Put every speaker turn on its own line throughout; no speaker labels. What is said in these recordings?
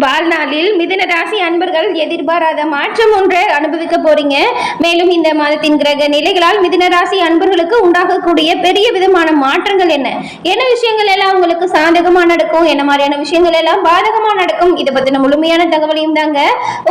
வாழ்நாளில் மிதுன ராசி அன்பர்கள் எதிர்பாராத மாற்றம் ஒன்றை அனுபவிக்க போறீங்க. மேலும் இந்த மாதத்தின் கிரக நிலைகளால் மிதுன ராசி அன்பர்களுக்கு உண்டாகக்கூடிய பெரிய விதமான மாற்றங்கள் என்ன? என்ன விஷயங்கள் எல்லாம் உங்களுக்கு சாதகமா நடக்கும்? என்ன மாதிரியான விஷயங்கள் எல்லாம் பாதகமா நடக்கும்? இதை பத்தின முழுமையான தகவலையும் தாங்க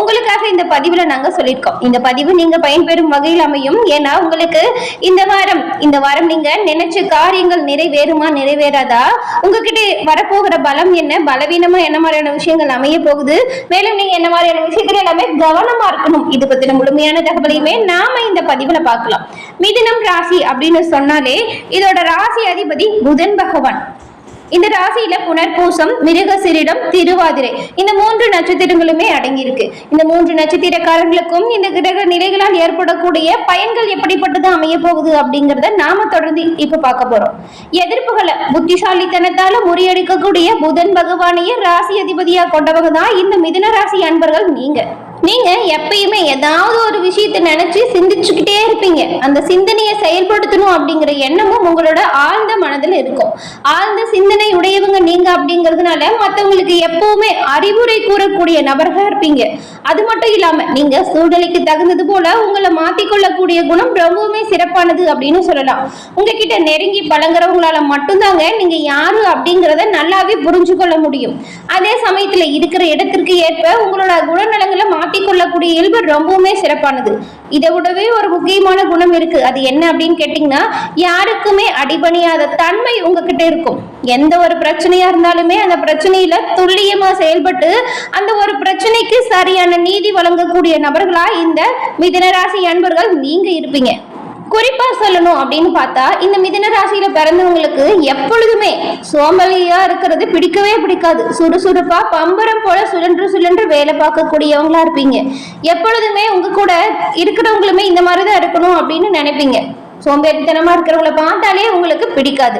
உங்களுக்காக இந்த பதிவுல நாங்க சொல்லியிருக்கோம். இந்த பதிவு நீங்க பயன்பெறும் வகையில் அமையும். ஏன்னா உங்களுக்கு இந்த வாரம் இந்த வாரம் நீங்க நினைச்ச காரியங்கள் நிறைவேறுமா நிறைவேறாதா? உங்ககிட்ட வரப்போகிற பலம் என்ன? பலவீனமா என்ன மாதிரியான விஷயங்கள் அமைய போகுது. மேலும் நீங்க என்ன மாதிரியான விஷயத்துல எல்லாமே கவனமா இருக்கணும். இது பத்தின முழுமையான தகவலையுமே நாம இந்த பதிவுல பார்க்கலாம். மிதினம் ராசி அப்படின்னு சொன்னாலே இதோட ராசி அதிபதி புதன் பகவான். இந்த ராசியில புனர்பூசம் மிருகசிரிடம் திருவாதிரை இந்த மூன்று நட்சத்திரங்களுமே அடங்கியிருக்கு. இந்த மூன்று நட்சத்திரக்காரர்களுக்கும் இந்த கிரக நிலைகளால் ஏற்படக்கூடிய பயன்கள் எப்படிப்பட்டது அமைய போகுது அப்படிங்கறத நாம தொடர்ந்து இப்ப பார்க்க போறோம். எதிர்ப்புகளை புத்திசாலித்தனத்தால முறியடிக்கக்கூடிய புதன் பகவானையே ராசி அதிபதியா கொண்டவங்க தான் இந்த மிதுன ராசி அன்பர்கள் நீங்க. நீங்க எப்பயுமே ஏதாவது ஒரு விஷயத்தை நினைச்சு சிந்திச்சுக்கிட்டே இருப்பீங்க. அந்த சிந்தனையை செயல்படுத்தணும் அப்படிங்கிற எண்ணமும் உங்களோட ஆழ்ந்த மனதில் இருக்கும். ஆழ்ந்த சிந்தனை உடையவங்க நீங்க அப்படிங்கிறதுனால மற்றவங்களுக்கு எப்பவுமே அறிவுரை கூறக்கூடிய நபர்களா இருப்பீங்க. அது மட்டும் இல்லாம நீங்க சூழ்நிலைக்கு தகுந்தது போல உங்களை மாத்திக்கொள்ளக்கூடிய குணம் ரொம்பவுமே சிறப்பானது அப்படின்னு சொல்லலாம். உங்ககிட்ட நெருங்கி பழங்குறவங்களால மட்டும்தாங்க நீங்க யாரு அப்படிங்கிறத நல்லாவே புரிஞ்சு கொள்ள முடியும். அதே சமயத்துல இருக்கிற இடத்திற்கு ஏற்ப உங்களோட குணநலங்களை மாட்டிக்கொள்ளக்கூடிய இயல்பு ரொம்பவுமே சிறப்பானது. இதை விடவே ஒரு முக்கியமான குணம் இருக்கு. அது என்ன அப்படின்னு கேட்டீங்கன்னா யாருக்குமே அடிபணியாத தன்மை உங்ககிட்ட இருக்கும். எந்த ஒரு பிரச்சனையா இருந்தாலுமே அந்த பிரச்சனையில துல்லியமா செயல்பட்டு அந்த ஒரு பிரச்சனைக்கு சரியான நீதி வழங்கக்கூடிய நபர்களா இந்த மிதனராசி அன்பர்கள் நீங்க இருப்பீங்க. குறிப்பா சொல்லணும் அப்படின்னு பார்த்தா இந்த மிதின ராசியில பிறந்தவங்களுக்கு எப்பொழுதுமே சோம்பலியா இருக்கிறது பிடிக்கவே பிடிக்காது. சுறுசுறுப்பா பம்பரம் போல சுழன்று சுழன்று வேலை பார்க்கக்கூடியவங்களா இருப்பீங்க. எப்பொழுதுமே உங்க கூட இருக்கிறவங்களுமே இந்த மாதிரி தான் இருக்கணும் அப்படின்னு நினைப்பீங்க. சோம்பேறித்தனமா இருக்கிறவங்கள பார்த்தாலே உங்களுக்கு பிடிக்காது.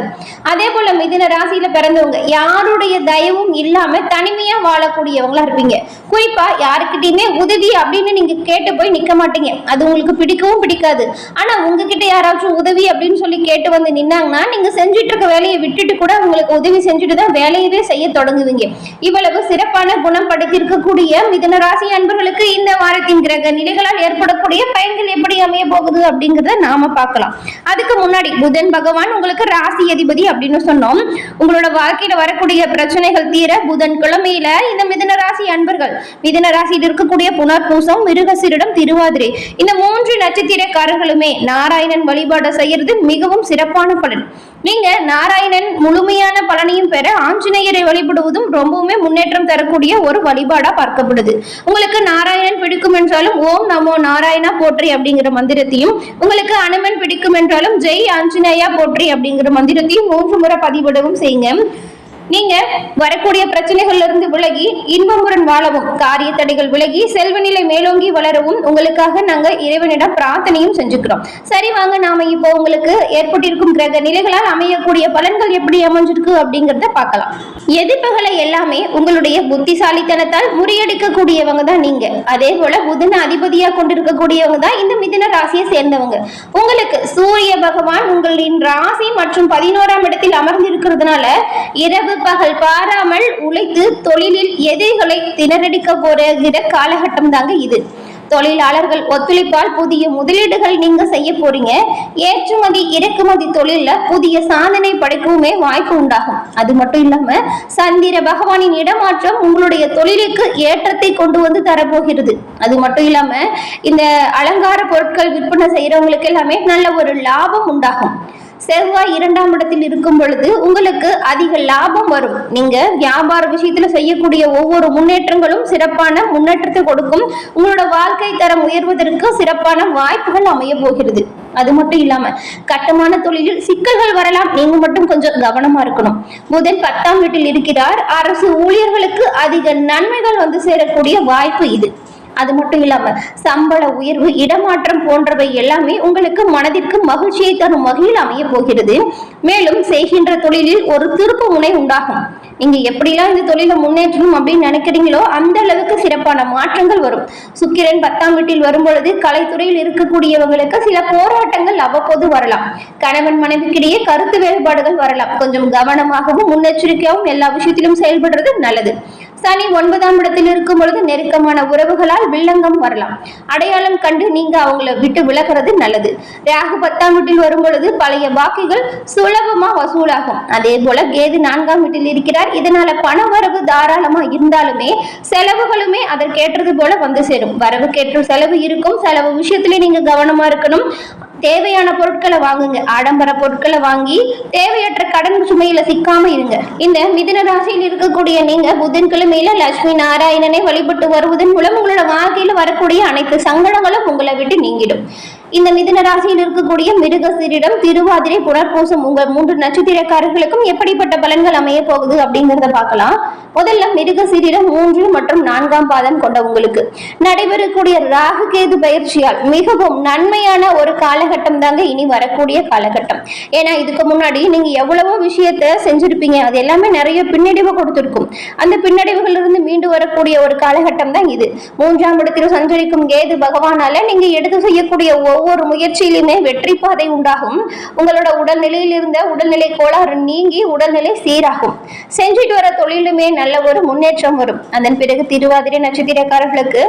அதே போல மிதின ராசியில பிறந்தவங்க யாருடைய தயவும் இல்லாம தனிமையா வாழக்கூடியவங்களா இருப்பீங்க. குறிப்பா யாருக்கிட்டயுமே உதவி அப்படின்னு நீங்க கேட்டு போய் நிக்க மாட்டீங்க. அது உங்களுக்கு பிடிக்கவும் பிடிக்காது. ஆனா உங்ககிட்ட யாராச்சும் உதவி அப்படின்னு சொல்லி கேட்டு வந்து நின்னாங்கன்னா நீங்க செஞ்சுட்டு இருக்க வேலையை விட்டுட்டு கூட உங்களுக்கு உதவி செஞ்சுட்டு தான் வேலையவே செய்ய தொடங்குவீங்க. இவ்வளவு சிறப்பான குணம் படைத்திருக்கக்கூடிய மிதன ராசி அன்பர்களுக்கு இந்த வாரத்தின் கிரக நிலைகளால் ஏற்படக்கூடிய பயன்கள் எப்படி அமைய போகுது அப்படிங்கறத நாம பார்க்கலாம். அதுக்கு முன்னாடி புதன் பகவான் உங்களுக்கு ராசி அதிபதி அப்படின்னு சொன்னோம். உங்களோட வாழ்க்கையில வரக்கூடிய பிரச்சனைகள் தீர புதன் கிழமையில இந்த மிதன ராசி அன்பர்கள் மிதன ராசியில் இருக்கக்கூடிய புனர்பூசம் மிருகசிரிடம் திருவாதிரை இந்த மூன்று நட்சத்திரக்காரர்களுமே நாராயணன் வழிபாடு செய்யறது மிகவும் சிறப்பான பலன். நீங்க நாராயணன் முழுமையான பலனையும் பெற ஆஞ்சநேயரை வழிபடுவதும் ரொம்பவுமே முன்னேற்றம் தரக்கூடிய ஒரு வழிபாடா பார்க்கப்படுது. உங்களுக்கு நாராயணன் பிடிக்கும் என்றாலும் ஓம் நமோ நாராயணா போற்றி அப்படிங்கிற மந்திரத்தையும் உங்களுக்கு அனுமன் பிடிக்கும் என்றாலும் ஜெய் ஆஞ்சநேயா போற்றி அப்படிங்கிற மந்திரத்தையும் மூன்று முறை பதிவிடவும் செய்யுங்க. நீங்க வரக்கூடிய பிரச்சனைகள்ல இருந்து விலகி இன்பமுடன் வாழவும் காரிய தடைகள் விலகி செல்வ நிலை மேலோங்கி வளரவும் உங்களுக்காக நாங்க இறைவனிடம் பிரார்த்தனையும் செஞ்சுக்கிறோம். சரி வாங்க நாம இப்போ உங்களுக்கு ஏற்பட்டிருக்கும் கிரக நிலைகளால் அமையக்கூடிய பலன்கள் எப்படி அமைஞ்சிருக்கு அப்படிங்கறத பார்க்கலாம். எதிர்ப்புகளை எல்லாமே உங்களுடைய புத்திசாலித்தனத்தால் முறியடிக்கக்கூடியவங்க தான் நீங்க. அதே போல புதன அதிபதியா கொண்டிருக்கக்கூடியவங்க தான் இந்த மிதுன ராசியை சேர்ந்தவங்க. உங்களுக்கு சூரிய பகவான் உங்களின் ராசி மற்றும் பதினோராம் இடத்தில் அமர்ந்திருக்கிறதுனால இரவு பகல் பாராமல் உழைத்து தொழிலில் எதிரிகளை திணறடிக்க போகிற காலகட்டம் தாங்க இது. தொழிலாளர்கள் ஒத்துழைப்பால் புதிய முதலீடுகள் நீங்க செய்ய போறீங்க. ஏற்றுமதி இறக்குமதி தொழில புதிய சாதனை படைக்கவுமே வாய்ப்பு உண்டாகும். அது மட்டும் இல்லாம சந்திர பகவானின் இடமாற்றம் உங்களுடைய தொழிலுக்கு ஏற்றத்தை கொண்டு வந்து தரப்போகிறது. அது மட்டும் இல்லாம இந்த அலங்கார பொருட்கள் விற்பனை செய்யறவங்களுக்கு எல்லாமே நல்ல ஒரு லாபம் உண்டாகும். செவ்வாய் இரண்டாம் இடத்தில் இருக்கும் பொழுது உங்களுக்கு அதிக லாபம் வரும். நீங்க வியாபார விஷயத்துல செய்யக்கூடிய ஒவ்வொரு முன்னேற்றங்களும் சிறப்பான முன்னேற்றத்தை கொடுக்கும். உங்களோட வாழ்க்கை தரம் உயர்வதற்கு சிறப்பான வாய்ப்புகள் அமைய போகிறது. அது மட்டும் இல்லாம கட்டுமான தொழிலில் சிக்கல்கள் வரலாம். நீங்க மட்டும் கொஞ்சம் கவனமா இருக்கணும். புதன் பத்தாம் வீட்டில் இருக்கிறார். அரசு ஊழியர்களுக்கு அதிக நன்மைகள் வந்து சேரக்கூடிய வாய்ப்பு இது. அது மட்டும் இல்லாம சம்பள உயர்வு இடமாற்றம் போன்றவை எல்லாமே உங்களுக்கு மனதிற்கு மகிழ்ச்சியை தரும் வகையில் அமைய போகிறது. மேலும் செய்கின்ற தொழிலில் ஒரு திருப்பு முனை உண்டாகும். நீங்க எப்படிலாம் இந்த தொழிலை முன்னேற்றணும் அப்படின்னு நினைக்கிறீங்களோ அந்த அளவுக்கு சிறப்பான மாற்றங்கள் வரும். சுக்கிரன் பத்தாம் வீட்டில் வரும் பொழுது கலைத்துறையில் இருக்கக்கூடியவங்களுக்கு சில போராட்டங்கள் அவ்வப்போது வரலாம். கணவன் மனைவிக்கிடையே கருத்து வேறுபாடுகள் வரலாம். கொஞ்சம் கவனமாகவும் முன்னெச்சரிக்கையாகவும் எல்லா விஷயத்திலும் செயல்படுறது நல்லது. சனி ஒன்பதாம் இடத்தில் இருக்கும் பொழுது நெருக்கமான உறவுகளால் வில்லங்கம் வரலாம். அடையாளம் கண்டு நீங்க அவங்கள விட்டு விலகிறது நல்லது. ராகு பத்தாம் வீட்டில் வரும் பொழுது பழைய பாக்கிகள் சுலபமா வசூலாகும். அதே போல கேது நான்காம் வீட்டில் இருக்கிறார். இதனால பண வரவு தாராளமா இருந்தாலுமே செலவுகளுமே அதற்கேற்றது போல வந்து சேரும். வரவுக்கேற்ற செலவு இருக்கும். செலவு விஷயத்துல நீங்க கவனமா இருக்கணும். தேவையான பொருட்களை வாங்குங்க. ஆடம்பர பொருட்களை வாங்கி தேவையற்ற கடன் சுமையில சிக்காம இருங்க. இந்த மிதன ராசியில் இருக்கக்கூடிய நீங்க புதன்கிழமையில லட்சுமி நாராயணனை வழிபட்டு வருவதன் மூலம் உங்களோட வாழ்க்கையில வரக்கூடிய அனைத்து சங்கடங்களும் உங்களை விட்டு நீங்கிடும். இந்த மிதுன ராசியில் இருக்கக்கூடிய மிருகசீரிடம் திருவாதிரை புனர்பூசம் உங்கள் மூன்று நட்சத்திரக்காரர்களுக்கும் எப்படிப்பட்ட பலன்கள் அமைய போகுது அப்படிங்கறத பார்க்கலாம். முதல்ல மிருகசீரிடம் மூன்று மற்றும் நான்காம் பாதம் கொண்ட உங்களுக்கு நடைபெறக்கூடிய ராகு கேது பயிற்சியால் மிகவும் நன்மையான ஒரு காலகட்டம் தாங்க இனி வரக்கூடிய காலகட்டம். ஏன்னா இதுக்கு முன்னாடி நீங்க எவ்வளவோ விஷயத்த செஞ்சிருப்பீங்க. அது எல்லாமே நிறைய பின்னடைவு கொடுத்திருக்கும். அந்த பின்னடைவுகள் இருந்து மீண்டு வரக்கூடிய ஒரு காலகட்டம் தான் இது. மூன்றாம் இடத்தில் சஞ்சரிக்கும் கேது பகவானால நீங்க எடுத்து செய்யக்கூடிய ஒவ்வொரு ஒவ்வொரு முயற்சியிலுமே வெற்றி பாதை உண்டாகும். உங்களோட உடல்நிலையில் இருந்த உடல்நிலை கோளாறு நீங்கி உடல்நிலை சீராகும். செஞ்சுட்டு வர தொழிலுமே நல்ல ஒரு முன்னேற்றம் வரும். அதன் பிறகு திருவாதிரை நட்சத்திரக்காரர்களுக்கு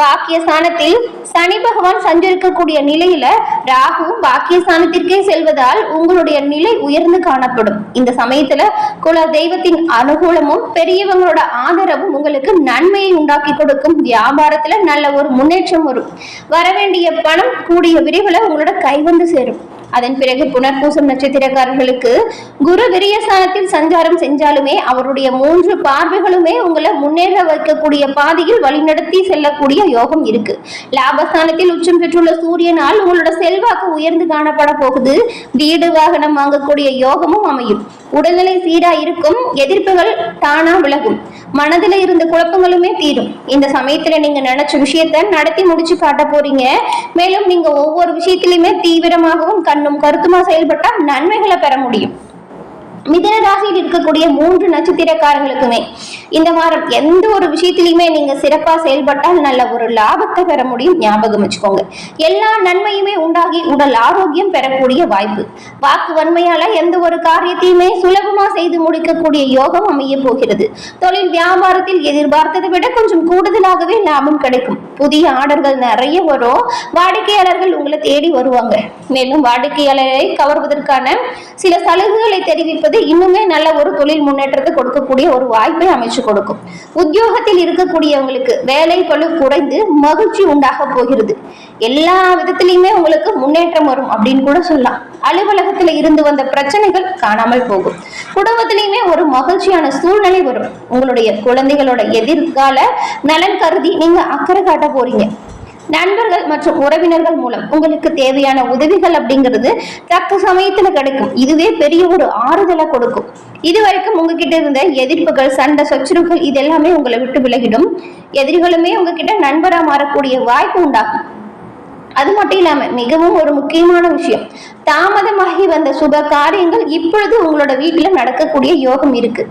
பாக்கிய ஸ்தானத்தில் சனி பகவான் சஞ்சரிக்கக்கூடிய நிலையில ராகு பாக்கிய ஸ்தானத்திற்கே செல்வதால் உங்களுடைய நிலை உயர்ந்து காணப்படும். இந்த சமயத்துல குல தெய்வத்தின் அனுகூலமும் பெரியவங்களோட ஆதரவும் உங்களுக்கு நன்மையை உண்டாக்கி கொடுக்கும். வியாபாரத்துல நல்ல ஒரு முன்னேற்றம் வரும். வரவேண்டிய பணம் கூடிய விரைவில் உங்களோட கை வந்து சேரும். அதன் பிறகு புனர்பூசம் நட்சத்திரக்காரர்களுக்கு குரு விரியஸ்தானத்தில் சஞ்சாரம் செஞ்சாலுமே அவருடைய மூன்று பார்வைகளுமே உங்களை முன்னேற வைக்கக்கூடிய பாதையில் வழிநடத்தி செல்லக்கூடிய யோகம் இருக்கு. லாபஸ்தானத்தில் உச்சம் பெற்றுள்ள சூரியனால் உங்களோட செல்வாக்கு உயர்ந்து காணப்பட போகுது. வீடு வாகனம் வாங்கக்கூடிய யோகமும் அமையும். உடல்நிலை சீரா இருக்கும் எதிர்ப்புகள் தானா விலகும். மனதில் இருந்த குழப்பங்களுமே தீரும். இந்த சமயத்துல நீங்க நினைச்ச விஷயத்த நடத்தி முடிச்சு காட்ட போறீங்க. மேலும் நீங்க ஒவ்வொரு விஷயத்திலுமே தீவிரமாகவும் கண்ணும் கருத்துமா செயல்பட்டா நன்மைகளை பெற முடியும். மிதன ராசியில் இருக்கக்கூடிய மூன்று நட்சத்திரக்காரங்களுக்குமே இந்த வாரம் எந்த ஒரு விஷயத்திலையுமே நீங்க சிறப்பா செயல்பட்டால் நல்ல ஒரு லாபத்தை பெற முடியும் ஞாபகம் வச்சுக்கோங்க. எல்லா நன்மையுமே உண்டாகி உடல் ஆரோக்கியம் பெறக்கூடிய வாய்ப்பு. வாக்கு வன்மையால எந்த ஒரு காரியத்தையுமே சுலபமா செய்து முடிக்கக்கூடிய யோகம் அமைய போகிறது. தொழில் வியாபாரத்தில் எதிர்பார்த்ததை விட கொஞ்சம் கூடுதலாகவே லாபம் கிடைக்கும். புதிய ஆர்டர்கள் நிறைய வரும். வாடிக்கையாளர்கள் உங்களை தேடி வருவாங்க. மேலும் வாடிக்கையாளரை கவர்வதற்கான சில சலுகைகளை தெரிவிப்பது இன்னுமே நல்ல ஒரு தொழில் முன்னேற்றத்தை கொடுக்கக்கூடிய ஒரு வாய்ப்பை அமைச்சு கொடுக்கும். உத்தியோகத்தில் இருக்கக்கூடியவங்களுக்கு வேலை பழு குறைந்து மகிழ்ச்சி உண்டாக போகிறது. எல்லா விதத்திலையுமே உங்களுக்கு முன்னேற்றம் வரும் அப்படின்னு கூட சொல்லலாம். அலுவலகத்துல இருந்து வந்த பிரச்சனைகள் காணாமல் போகும். குடும்பத்திலையுமே ஒரு மகிழ்ச்சியான சூழ்நிலை வரும். உங்களுடைய குழந்தைகளோட எதிர்கால நலன் கருதி நீங்க அக்கறை காட்ட போறீங்க. நண்பர்கள் மற்றும் உறவினர்கள் மூலம் உங்களுக்கு தேவையான உதவிகள் அப்படிங்கிறது தக்க சமயத்துல கிடைக்கும். இதுவே பெரிய ஒரு ஆறுதலை கொடுக்கும். இது வரைக்கும் உங்ககிட்ட இருந்த எதிர்ப்புகள் சண்டை சச்சுறுகள் இது எல்லாமே உங்களை விட்டு விலகிடும். எதிரிகளுமே உங்ககிட்ட நண்பரா மாறக்கூடிய வாய்ப்பு உண்டாகும். அது மட்டும் இல்லாம மிகவும் ஒரு முக்கியமான விஷயம். தாமதமாகி வந்த சுப காரியங்கள் இப்பொழுது உங்களோட வீட்டுல நடக்கக்கூடிய யோகம் இருக்கு.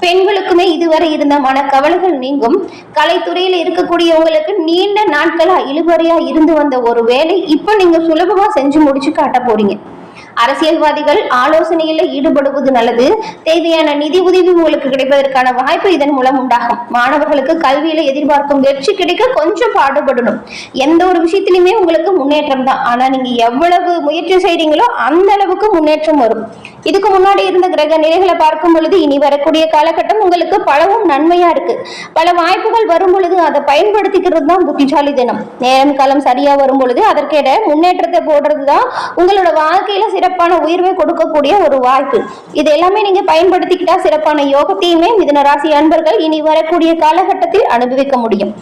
பெண்களுக்குமே இதுவரை இருந்த மனக்கவலைகள் நீங்கும். கலைத்துறையில இருக்கக்கூடியவங்களுக்கு நீண்ட நாட்களா இழுபறையா இருந்து வந்த ஒரு வேலை இப்ப நீங்க சுலபமா செஞ்சு முடிச்சு காட்ட போறீங்க. அரசியல்வாதிகள் ஆலோசனையில ஈடுபடுவது நல்லது. தேவையான நிதி உதவி உங்களுக்கு கிடைப்பதற்கான வாய்ப்பு இதன் மூலம் உண்டாகும். மாணவர்களுக்கு கல்வியில எதிர்பார்க்கும் வெற்றி கிடைக்க கொஞ்சம் பாடுபடணும். எந்த ஒரு விஷயத்திலுமே உங்களுக்கு முன்னேற்றம் தான். ஆனா நீங்க எவ்வளவு முயற்சி செய்றீங்களோ அந்த அளவுக்கு முன்னேற்றம் வரும். இதுக்கு முன்னாடி இருந்த கிரக நிலைகளை பார்க்கும் பொழுது இனி வரக்கூடிய காலகட்டம் உங்களுக்கு பலவும் நன்மையா இருக்கு. பல வாய்ப்புகள் வரும் பொழுது அதை பயன்படுத்திக்கிறது தான் புத்திசாலி தினம். நேரம் காலம் சரியா வரும் பொழுது அதற்கேட முன்னேற்றத்தை போடுறது தான் உங்களோட வாழ்க்கையில சிறப்பான உயர்வை கொடுக்கக்கூடிய ஒரு வாய்ப்பு இது எல்லாமே நீங்க பயன்படுத்திக்கிட்டா சிறப்பான யோகத்தையுமே மிதனராசி அன்பர்கள் இனி வரக்கூடிய காலகட்டத்தில் அனுபவிக்க முடியும்.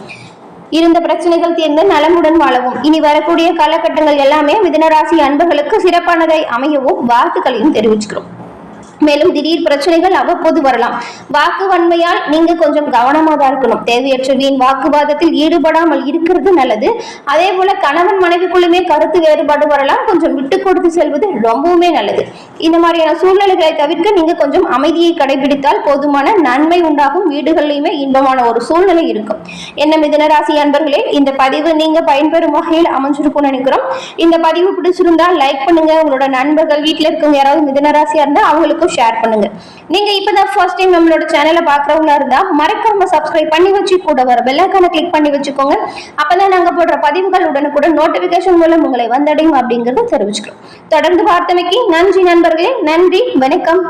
இருந்த பிரச்சனைகள் தீர்ந்து நலமுடன் வாழவும். இனி வரக்கூடிய காலகட்டங்கள் எல்லாமே மிதனராசி அன்பர்களுக்கு சிறப்பானதை அமையவும் வாழ்த்துக்களையும் தெரிவிச்சுக்கிறோம். மேலும் திடீர் பிரச்சனைகள் அவ்வப்போது வரலாம். வாக்கு வன்மையால் நீங்க கொஞ்சம் கவனமா தான் இருக்கணும். தேவையற்ற வீண் வாக்குவாதத்தில் ஈடுபடாமல் இருக்கிறது நல்லது. அதே போல கணவன் மனைவிக்குள்ளுமே கருத்து வேறுபாடு வரலாம். கொஞ்சம் விட்டு கொடுத்து செல்வது ரொம்பவுமே நல்லது. இந்த மாதிரியான சூழ்நிலைகளை தவிர்க்க நீங்க கொஞ்சம் அமைதியை கடைபிடித்தால் போதுமான நன்மை உண்டாகும். வீடுகளிலுமே இன்பமான ஒரு சூழ்நிலை இருக்கும். என்ன மிதனராசி அன்பர்களே இந்த பதிவு நீங்க பயன்பெறும் வகையில் அமைஞ்சிருக்கும்னு நினைக்கிறோம். இந்த பதிவு பிடிச்சிருந்தா லைக் பண்ணுங்க. உங்களோட நண்பர்கள் வீட்டில் இருக்கவங்க யாராவது மிதனராசியா இருந்தா அவங்களுக்கு ஷேர் பண்ணுங்க. நீங்க இப்பதான் ஃபர்ஸ்ட் டைம் நம்மளோட சேனலை பாக்குறவங்களா இருந்தா மறக்காம சப்ஸ்கிரைப் பண்ணி வச்சு கூட வர பெல்லைக்கான கிளிக் பண்ணி வச்சுக்கோங்க. அப்பதான் நாங்க போடுற பதிவுகள் உடனுக்குடன் நோட்டிபிகேஷன் மூலம் உங்களை வந்தடையும் அப்படிங்கறத தெரிவிச்சுக்கிறோம். தொடர்ந்து பார்த்தமைக்கு நன்றி நண்பர்களே. நன்றி வணக்கம்.